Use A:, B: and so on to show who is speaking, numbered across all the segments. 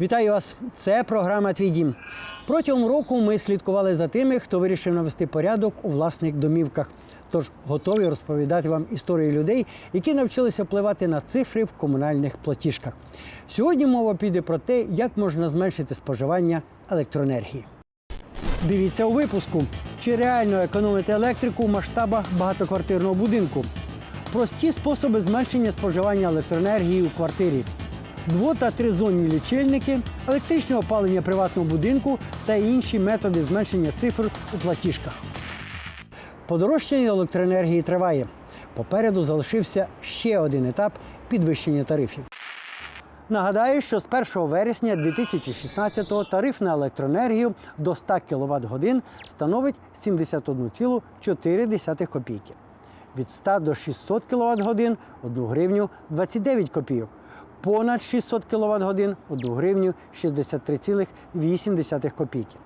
A: Вітаю вас! Це програма Твій дім. Протягом року ми слідкували за тими, хто вирішив навести порядок у власних домівках. Тож готові розповідати вам історії людей, які навчилися впливати на цифри в комунальних платіжках. Сьогодні мова піде про те, як можна зменшити споживання електроенергії. Дивіться у випуску, чи реально економити електрику в масштабах багатоквартирного будинку. Прості способи зменшення споживання електроенергії у квартирі. Дво- та тризонні лічильники, електричне опалення приватного будинку та інші методи зменшення цифр у платіжках. Подорожчання електроенергії триває. Попереду залишився ще один етап підвищення тарифів. Нагадаю, що з 1 вересня 2016-го тариф на електроенергію до 100 кВт годин становить 71,4 копійки. Від 100 до 600 кВт годин 1 гривню 29 копійок. Понад 600 кВт годин 1 гривню 63,8 копійки.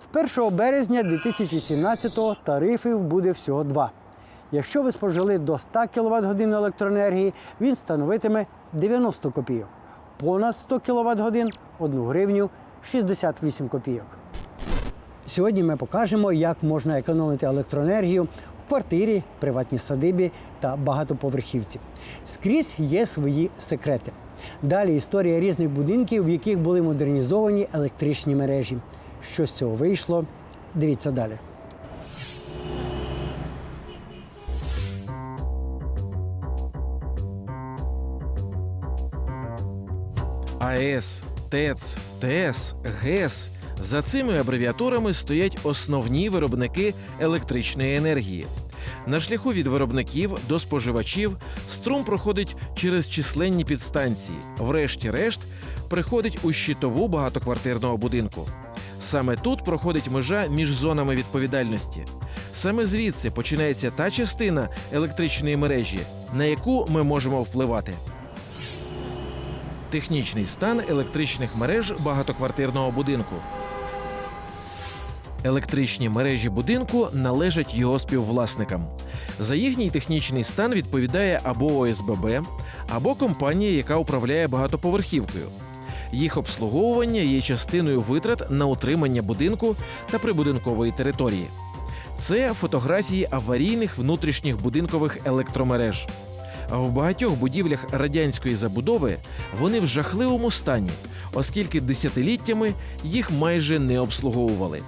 A: З 1 березня 2017-го тарифів буде всього два. Якщо ви спожили до 100 кВт електроенергії, він становитиме 90 копійок. Понад 100 кВт годин 1 гривню 68 копійок. Сьогодні ми покажемо, як можна економити електроенергію квартирі, приватній садибі та багатоповерхівці. Скрізь є свої секрети. Далі історія різних будинків, в яких були модернізовані електричні мережі. Що з цього вийшло? Дивіться далі.
B: АЕС, ТЕЦ, ТЕС, ГЕС. За цими абревіатурами стоять основні виробники електричної енергії. На шляху від виробників до споживачів струм проходить через численні підстанції. Врешті-решт приходить у щитову багатоквартирного будинку. Саме тут проходить межа між зонами відповідальності. Саме звідси починається та частина електричної мережі, на яку ми можемо впливати. Технічний стан електричних мереж багатоквартирного будинку. Електричні мережі будинку належать його співвласникам. За їхній технічний стан відповідає або ОСББ, або компанія, яка управляє багатоповерхівкою. Їх обслуговування є частиною витрат на утримання будинку та прибудинкової території. Це фотографії аварійних внутрішніх будинкових електромереж. А в багатьох будівлях радянської забудови вони в жахливому стані, оскільки десятиліттями їх майже не обслуговували.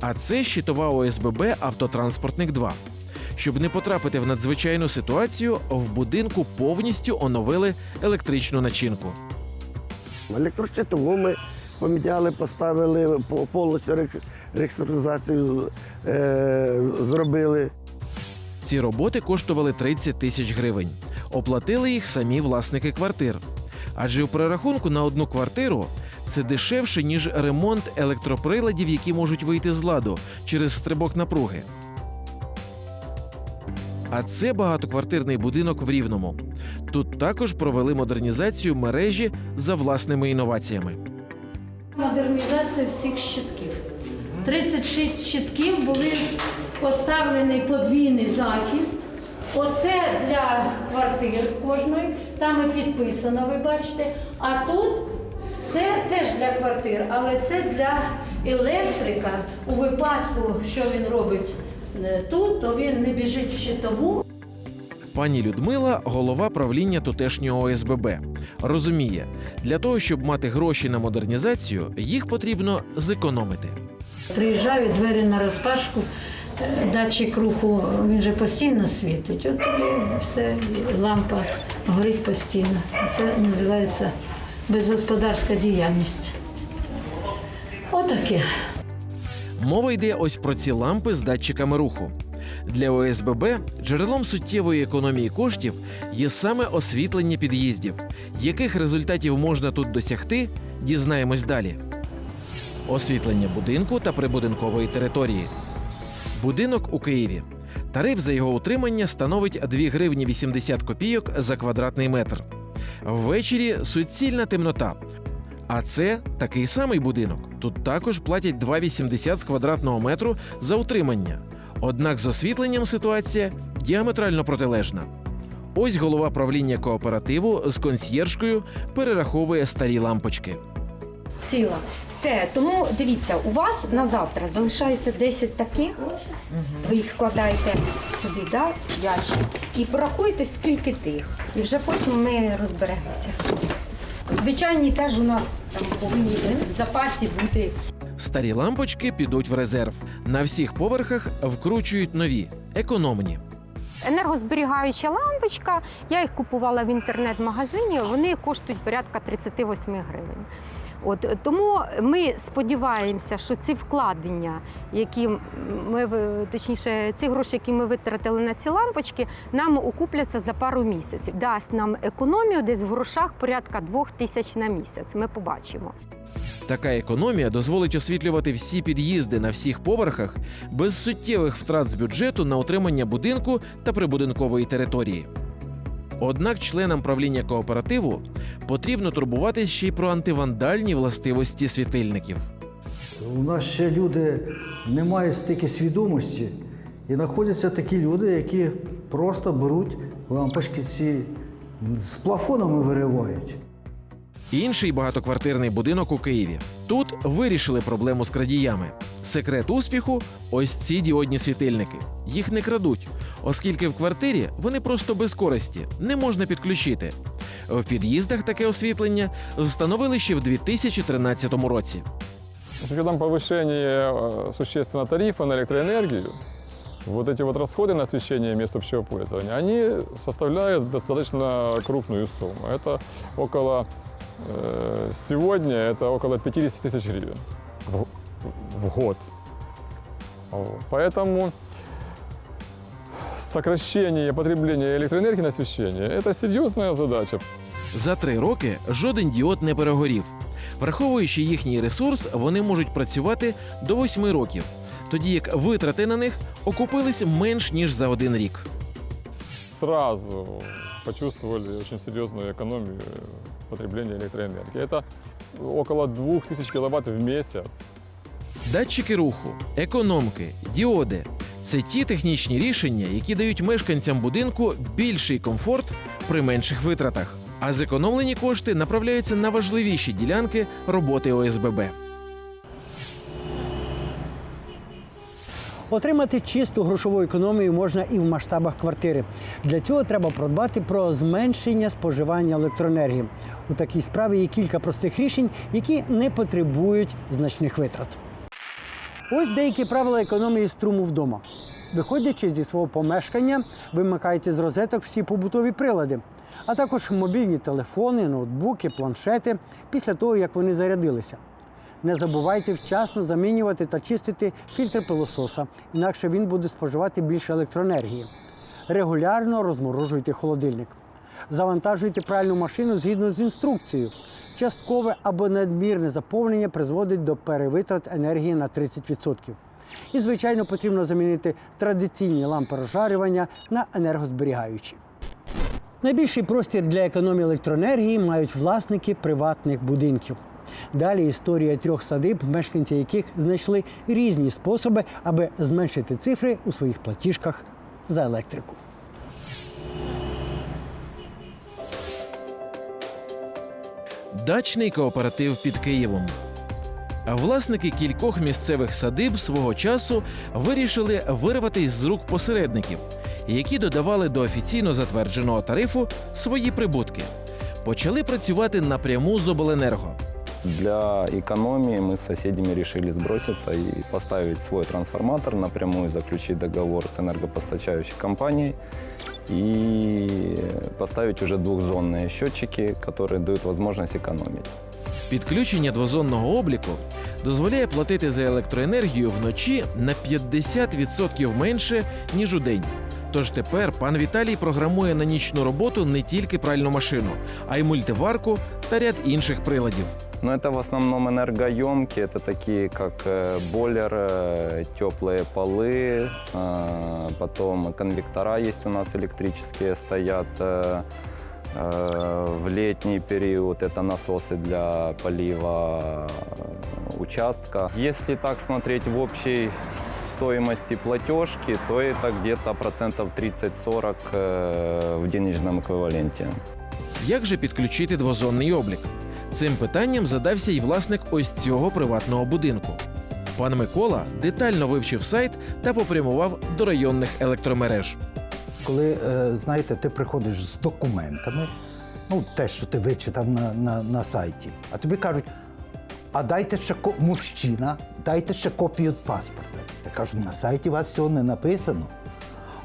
B: А це щитова ОСББ Автотранспортник 2. Щоб не потрапити в надзвичайну ситуацію, в будинку повністю оновили електричну начинку.
C: Електрощитову ми поміняли, поставили по- повністю реструктуризацію е, зробили.
B: Ці роботи коштували 30 тисяч гривень. Оплатили їх самі власники квартир. Адже у перерахунку на одну квартиру це дешевше, ніж ремонт електроприладів, які можуть вийти з ладу через стрибок напруги. А це багатоквартирний будинок в Рівному. Тут також провели модернізацію мережі за власними інноваціями.
D: Модернізація всіх щитків. 36 щитків були поставлений подвійний захист. Оце для квартир кожної, там і підписано, ви бачите. А тут це теж для квартир, але це для електрика. У випадку, що він робить е, тут, то він не біжить в щитову,
B: Пані Людмила, голова правління тутешнього ОСББ, розуміє, для того, щоб мати гроші на модернізацію, їх потрібно зекономити.
D: Приїжджаю, двері на розпашку, е, датчик руху, він же постійно світить. От тобі все, лампа горить постійно. Це називається безгосподарська діяльність. Отаке.
B: Мова йде ось про ці лампи з датчиками руху. Для ОСББ джерелом суттєвої економії коштів є саме освітлення під'їздів. Яких результатів можна тут досягти, дізнаємось далі. Освітлення будинку та прибудинкової території. Будинок у Києві. Тариф за його утримання становить 2 гривні 80 копійок за квадратний метр. Ввечері суцільна темнота. А це такий самий будинок. Тут також платять 2,80 з квадратного метру за утримання. Однак з освітленням ситуація діаметрально протилежна. Ось голова правління кооперативу з консьєржкою перераховує старі лампочки.
E: Ціла. Все, тому дивіться, у вас на завтра залишається 10 таких. Ви їх складаєте сюди, да, в ящик, і порахуйте, скільки тих. І вже потім ми розберемося. Звичайні теж у нас там повинні десь в запасі бути.
B: Старі лампочки підуть в резерв. На всіх поверхах вкручують нові, економні.
E: Енергозберігаюча лампочка. Я їх купувала в інтернет-магазині. Вони коштують порядка 38 гривень. От тому ми сподіваємося, що ці вкладення, які ми точніше, ці гроші, які ми витратили на ці лампочки, нам окупляться за пару місяців. Дасть нам економію десь в грошах порядка двох тисяч на місяць. Ми побачимо.
B: Така економія дозволить освітлювати всі під'їзди на всіх поверхах без суттєвих втрат з бюджету на утримання будинку та прибудинкової території. Однак членам правління кооперативу потрібно турбуватись ще й про антивандальні властивості світильників.
F: У нас ще люди не мають стільки свідомості, і знаходяться такі люди, які просто беруть лампочки ці з плафонами виривають.
B: Інший багатоквартирний будинок у Києві. Тут вирішили проблему з крадіями. Секрет успіху ось ці діодні світильники. Їх не крадуть, оскільки в квартирі вони просто без користі, не можна підключити. В під'їздах таке освітлення встановили ще в 2013 році.
G: С учетом повышения э, существенно тарифа на электроэнергию, вот эти вот расходы на освещение мест общего пользования, они составляют достаточно крупную сумму. Это около, э, сегодня это около 50 тысяч гривен в, в год. Вот. Поэтому сокращение потребления электроэнергии на освещение – это серьезная задача.
B: За три роки жоден діод не перегорів. Враховуючи їхній ресурс, вони можуть працювати до 8 років, тоді як витрати на них окупились менш ніж за один рік.
G: сразу почувствовали очень серьезную экономию потребления электроэнергии. Это около 2000 киловатт в месяц.
B: Датчики руху, економки, діоди це ті технічні рішення, які дають мешканцям будинку більший комфорт при менших витратах. А зекономлені кошти направляються на важливіші ділянки роботи ОСББ.
A: Отримати чисту грошову економію можна і в масштабах квартири. Для цього треба продбати про зменшення споживання електроенергії. У такій справі є кілька простих рішень, які не потребують значних витрат. Ось деякі правила економії струму вдома. Виходячи зі свого помешкання, вимикайте з розеток всі побутові прилади, а також мобільні телефони, ноутбуки, планшети після того, як вони зарядилися. Не забувайте вчасно замінювати та чистити фільтр пилососа, інакше він буде споживати більше електроенергії. Регулярно розморожуйте холодильник. Завантажуйте пральну машину згідно з інструкцією. Часткове або надмірне заповнення призводить до перевитрат енергії на 30%. І, звичайно, потрібно замінити традиційні лампи розжарювання на енергозберігаючі. Найбільший простір для економії електроенергії мають власники приватних будинків. Далі історія трьох садиб, мешканці яких знайшли різні способи, аби зменшити цифри у своїх платіжках за електрику.
B: Дачний кооператив під Києвом. А власники кількох місцевих садиб свого часу вирішили вирватися з рук посередників, які додавали до офіційно затвердженого тарифу свої прибутки. Почали працювати напряму з обленерго.
H: Для экономии мы с соседями решили сброситься и поставить свой трансформатор, напрямую заключить договор с энергопостачающей компанией и поставить уже двухзонные счетчики, которые дают возможность экономить.
B: Підключення двозонного обліку дозволяє платити за електроенергію вночі на 50% менше, ніж у день. Тож тепер пан Віталій програмує на нічну роботу не тільки пральну машину, а й мультиварку та ряд інших приладів.
H: Но это в основном энергоемкие, это такие как э, бойлер, э, теплые полы, э, потом конвектора есть у нас электрические стоят. В летний период это насосы для полива участка. Если так смотреть в общей стоимости платежки, то это где-то процентов 30-40 э, в денежном эквиваленте.
B: Як же підключити двозонний облік? Цим питанням задався й власник ось цього приватного будинку. Пан Микола детально вивчив сайт та попрямував до районних електромереж.
I: Коли, е, знаєте, ти приходиш з документами, ну, те, що ти вичитав на, на, на сайті, а тобі кажуть, а дайте ще мужчина, дайте ще копію паспорта. Я кажу, на сайті вас цього не написано.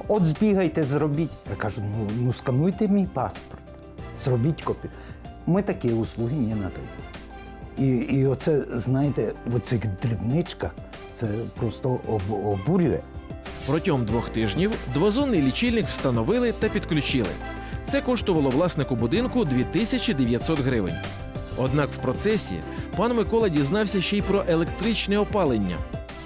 I: От збігайте, зробіть. Я кажу, ну, ну скануйте мій паспорт, зробіть копію. Ми такі услуги не надаємо. І, і оце, знаєте, в цих дрібничках це просто об, обурює.
B: Протягом двох тижнів двозонний лічильник встановили та підключили. Це коштувало власнику будинку 2900 гривень. Однак в процесі пан Микола дізнався ще й про електричне опалення.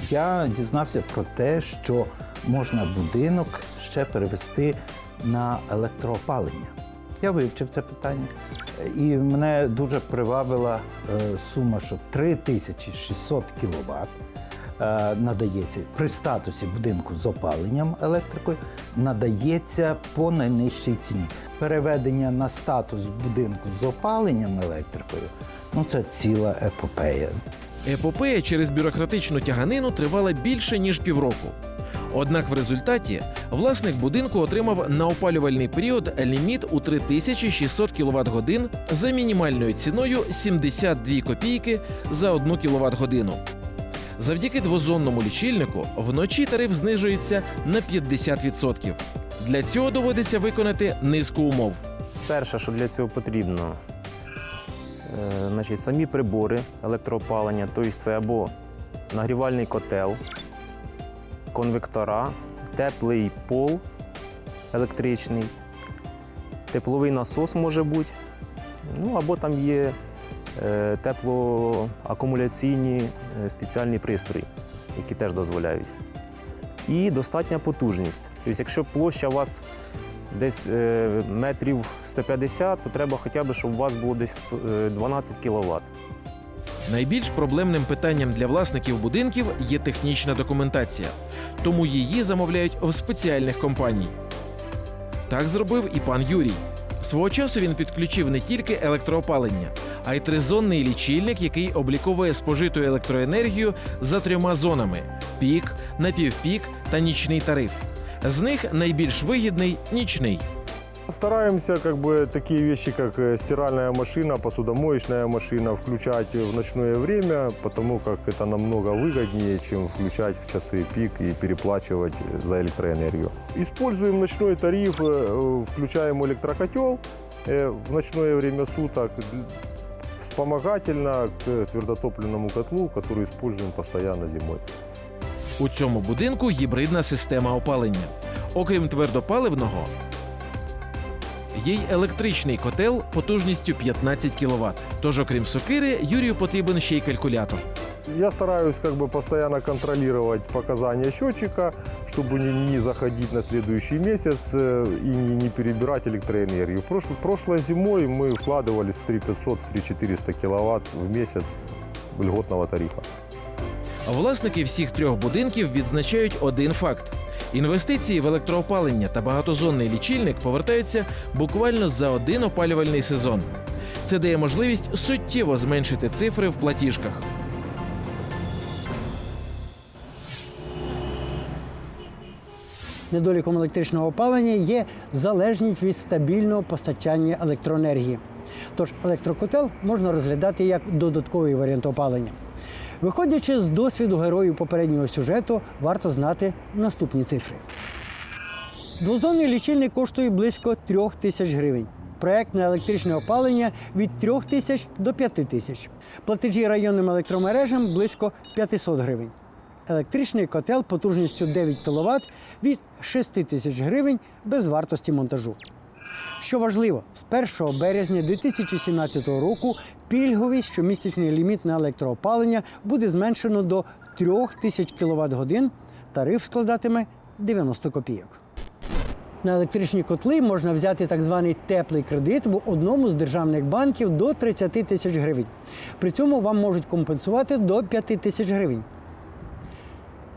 I: Я дізнався про те, що можна будинок ще перевести на електроопалення. Я вивчив це питання. І мене дуже привабила е, сума, що 3600 кВт надається при статусі будинку з опаленням електрикою, надається по найнижчій ціні. Переведення на статус будинку з опаленням електрикою ну це ціла епопея.
B: Епопея через бюрократичну тяганину тривала більше ніж півроку. Однак в результаті власник будинку отримав на опалювальний період ліміт у 3600 кВт годин за мінімальною ціною 72 копійки за 1 кВт годину. Завдяки двозонному лічильнику вночі тариф знижується на 50%. Для цього доводиться виконати низку умов.
J: Перше, що для цього потрібно, е, значить, самі прибори електроопалення, тобто це або нагрівальний котел, конвектора, теплий пол електричний, тепловий насос може бути, ну або там є е, теплоакумуляційні е, спеціальні пристрої, які теж дозволяють. І достатня потужність. Тобто, якщо площа у вас десь е, метрів 150, то треба хоча б, щоб у вас було десь е, 12 кВт.
B: Найбільш проблемним питанням для власників будинків є технічна документація, тому її замовляють в спеціальних компаній. Так зробив і пан Юрій. Свого часу він підключив не тільки електроопалення, а й тризонний лічильник, який обліковує спожиту електроенергію за трьома зонами: пік, напівпік та нічний тариф. З них найбільш вигідний нічний.
K: Стараемся как бы такие вещи, как э, стиральная машина, посудомоечная машина включать в ночное время, потому как это намного выгоднее, чем включать в часы пик и переплачивать э, за электроэнергию. Используем ночной тариф, э, включаем электрокотел э, в ночное время суток д- вспомогательно к твердотопливному котлу, который используем постоянно зимой.
B: У цьому будинку гібридна система опалення. Окрім твердопаливного, є й електричний котел потужністю 15 кВт. Тож, окрім сокири, Юрію потрібен ще й калькулятор.
K: Я стараюсь как бы постоянно контролировать показания счетчика, чтобы не, не заходить на следующий месяц э, и не, не перебирать электроэнергию. Прошлой, прошлой зимой мы вкладывали в 3500, в 3400 киловатт в месяц льготного тарифа.
B: Власники всіх трьох будинків відзначають один факт: інвестиції в електроопалення та багатозонний лічильник повертаються буквально за один опалювальний сезон. Це дає можливість суттєво зменшити цифри в платіжках.
A: Недоліком електричного опалення є залежність від стабільного постачання електроенергії. Тож електрокотел можна розглядати як додатковий варіант опалення. Виходячи з досвіду героїв попереднього сюжету, варто знати наступні цифри. Двозонний лічильник коштує близько трьох тисяч гривень. Проект на електричне опалення від трьох тисяч до п'яти тисяч. Платежі районним електромережам близько 500 гривень. Електричний котел потужністю 9 кВт від 6 тисяч гривень без вартості монтажу. Що важливо, з 1 березня 2017 року пільговий щомісячний ліміт на електроопалення буде зменшено до 3000 кВт годин. Тариф складатиме 90 копійок. На електричні котли можна взяти так званий теплий кредит в одному з державних банків до 30 тисяч гривень. При цьому вам можуть компенсувати до 5 тисяч гривень.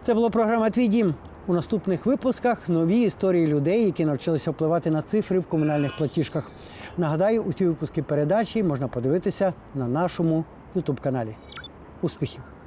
A: Це була програма Твій дім. У наступних випусках нові історії людей, які навчилися впливати на цифри в комунальних платіжках. Нагадаю, усі випуски передачі можна подивитися на нашому youtube каналі Успіхів!